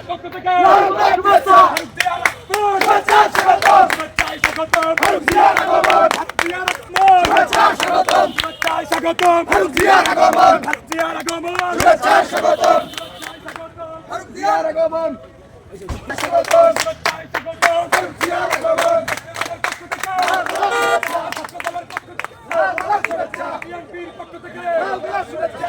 স্বাগতম। ফারুক জিয়ার আগমন ফারুক জিয়ার আগমন। শুভেচ্ছা স্বাগতম। ফারুক জিয়ার আগমন স্বাগতম স্বাগতম। ফারুক জিয়ার আগমন স্বাগতম শুভেচ্ছায় স্বাগতম। ফারুক জিয়ার আগমন ছাত্রদলের পক্ষ থেকে, লাল শুভেচ্ছা বিএনপির পক্ষ থেকে লাল শুভেচ্ছা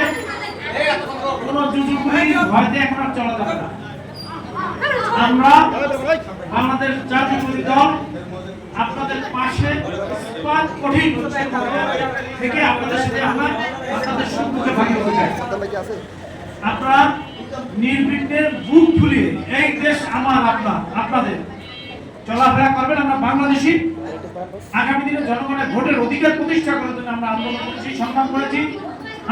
কোনো যুযুগুলি ভয়তে এখন আর চলা যাবে না। আমরা বাংলাদেশ জাতীয়তাবাদী দল আপনাদের পাশে ইস্পাত কঠিন থেকে আপনাদের সাথে আমরা আপনাদের সম্মুখে ভাগি হতে চাই। আপনারা নির্বিঘ্নে বুক ফুলিয়ে এই দেশ আমার আপনার আপনাদের চলাফেরা করবেন। আমরা বাংলাদেশি। আগামী দিনে জনগণের ভোটের অধিকার প্রতিষ্ঠা করার জন্য আমরা আন্দোলন করেছি সংগ্রাম করেছি।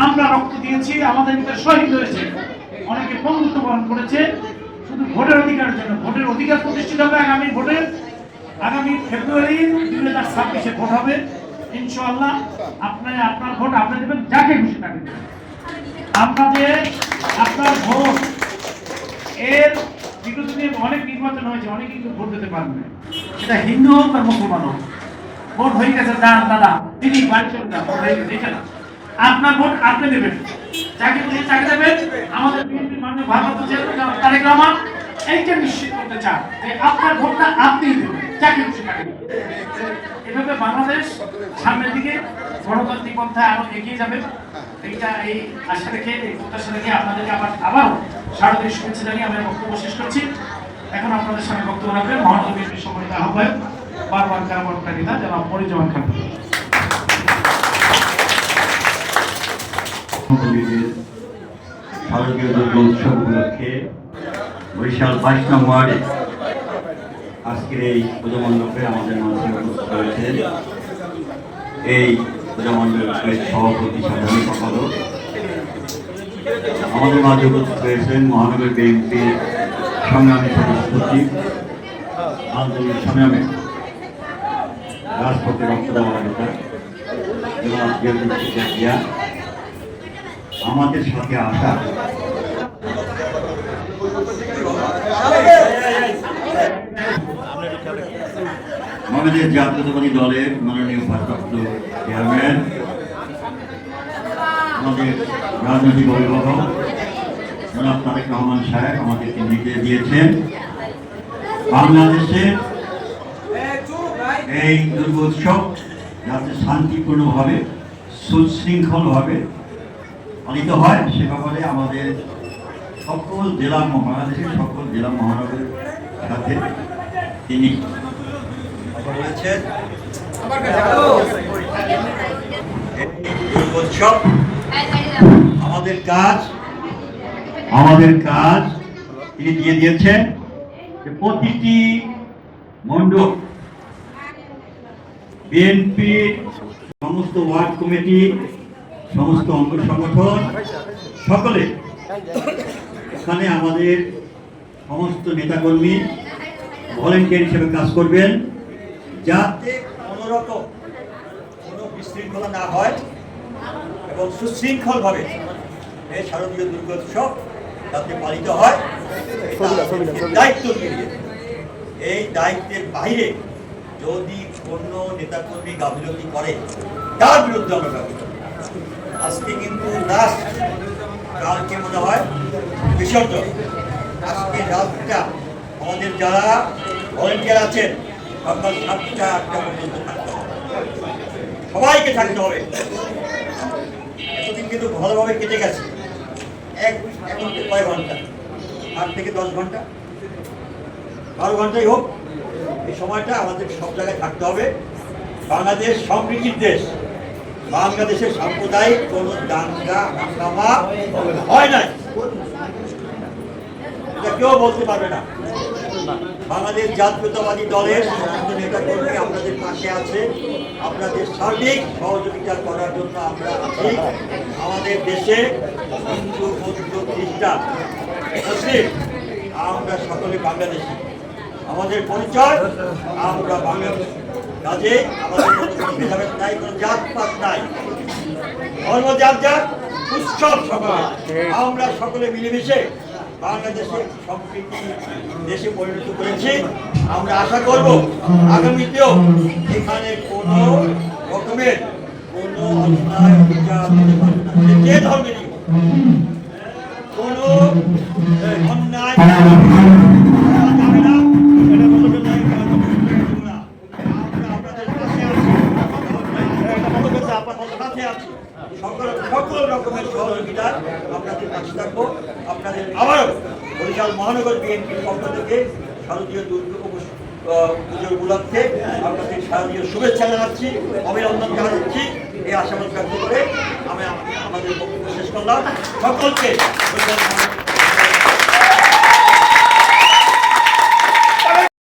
আমরা রক্ত দিয়েছি, আমাদের ভিতরে শহীদ হয়েছে। অনেকে বন্ধুত্ব বরণ করেছে। শুধু ভোটের অধিকারের জন্য, ভোটের অধিকার প্রতিষ্ঠিত হবে আগামী ভোটের আগামী ফেব্রুয়ারি দুই হাজার ছাব্বিশে ভোট হবে। ইনশাআল্লাহ আপনার আপনার ভোট আপনি দেবেন, যাকে খুশি তাকে আপনাদের আপনার ভোট, এর বিগত দিনে অনেক নির্বাচন হয়েছে, অনেকে কিন্তু ভোট দিতে পারবে না। সেটা হিন্দু হোক আর মুসলমান হোক, ভোট হয়ে গেছে যান দাদা তিনি চলে যান ভোট হয়ে গেছে এটা না। আপনার ভোট আপনি দেবেন। যাকে খুশি তাকে দেবেন। আমাদের বিএনপি মাননীয় ভারপ্রাপ্ত চেয়ারম্যান তারেক রহমান। এইটা নিশ্চিত করতে চান যে আপনার ভোটটা আপনিই দেবেন। যাকে খুশি এভাবে বাংলাদেশ সামনের দিকে গণতান্ত্রিক পন্থায় আরও এগিয়ে যাবে। এইটা এই আশা রেখে, এই প্রত্যাশা রেখে আপনাদেরকে আবার আবার শারদীয় শুভেচ্ছা জানিয়ে আমি বক্তব্য শেষ করছি। এখন আপনাদের সামনে বক্তব্য রাখবেন মহানগর বিএনপি সম্মানিত আহ্বায়ক, বারবার কারাবরণকারী নেতা জনাব মরিজমান খান। শারদীয় উৎসব উপলক্ষে বরিশাল বাইশ নং ওয়ার্ডে আজকের এই পূজা মণ্ডপে আমাদের মাঝে উপস্থিত রয়েছেন এই পূজা মণ্ডপের সভাপতি সাধারণ সম্পাদক। আমাদের মাঝে উপস্থিত রয়েছেন মহানগর বিএনপির সংগ্রামী সচিব আন্দোলন সংগ্রামে রাজপথে রক্ত দেওয়া নেতা, জনাব জিয়া আমাদের সাথে আসা। আমাদের জাতীয়তাবাদী দলের মাননীয় ভারপ্রাপ্ত চেয়ারম্যান, আমাদের রাজনৈতিক অভিভাবক, জনাব তারেক রহমান সাহেব আমাদেরকে নির্দেশ দিয়েছেন, বাংলাদেশে এই দুর্গোৎসব যাতে শান্তিপূর্ণভাবে, সুশৃঙ্খলভাবে পালিত হয় সে ব্যাপারে আমাদের সকল জেলা বাংলাদেশের সকল জেলা মহানগরের সাথে তিনি বলেছেন। আমাদের কাজ আমাদের কাজ তিনি দিয়ে দিয়েছেন যে প্রতিটি মণ্ডপ বিএনপির সমস্ত ওয়ার্ড কমিটি সমস্ত অঙ্গ সংগঠন সকলে এখানে আমাদের সমস্ত নেতাকর্মী ভলেন্টিয়ার হিসেবে কাজ করবেন যাতে কোনো রকম কোনো বিশৃঙ্খলা না হয় এবং সুশৃঙ্খলভাবে এই শারদীয় দুর্গোৎসব যাতে পালিত হয় দায়িত্ব নিয়েছে। এই দায়িত্বের বাইরে যদি কোনো নেতাকর্মী গাফিলতি করে তার বিরুদ্ধে আমরা ব্যবস্থা। আজকে কিন্তু লাস্ট কালকে মনে হয়? বিসর্জন। আজকে রাতটা আমাদের যারা ভলেন্টিয়ার আছেন সকাল সাতটা, আটটা পর্যন্ত থাকতে হবে। সবাইকে থাকতে হবে। এতদিন কিন্তু ভালোভাবে কেটে গেছে। এক এখন কয় ঘণ্টা? আট থেকে দশ ঘণ্টা? বারো ঘন্টাই হোক। এই সময়টা আমাদের সব জায়গায় থাকতে হবে। বাংলাদেশ সমৃদ্ধির দেশ। বাংলাদেশের সাম্প্রদায়িক কোন দাঙ্গা, হাঙ্গামা হয় নাই। কেউ বলতে পারবে না। বাংলাদেশ জাতীয়তাবাদী দলের সমস্ত নেতা কর্মী আপনাদের পাশে আছে। আপনাদের সার্বিক সহযোগিতা করার জন্য আমরা আছি। আমাদের দেশে হিন্দু, বৌদ্ধ, খ্রিস্টান, মুসলিম, আমরা সকলে বাংলাদেশি। আমাদের পরিচয়, আমরা বাংলাদেশি। কাজে আমাদের কোনো নাই, কোনো জাতপাত নাই ধর্ম যার যার, উৎসব সকলে আমরা সকলে মিলেমিশে বাংলাদেশের সম্প্রীতি দেশে পরিণত করেছি আমরা আশা করব আগামীতেও এখানে কোনো রকমের কোনো অন্যায়। সে যে ধর্মেরই। কোনো অন্যায় সকল রকমের সহযোগিতা আপনাদের কাছে আপনাদের আবারও বরিশাল মহানগর বিএনপির শারদীয় দুর্গা পুজোর উপলক্ষে আপনাদের শারদীয় শুভেচ্ছা জানাচ্ছি, অভিনন্দন জানাচ্ছি। এই আশাবাদ ব্যক্ত করে আমি আমাদের বক্তব্য শেষ করলাম। সকলকে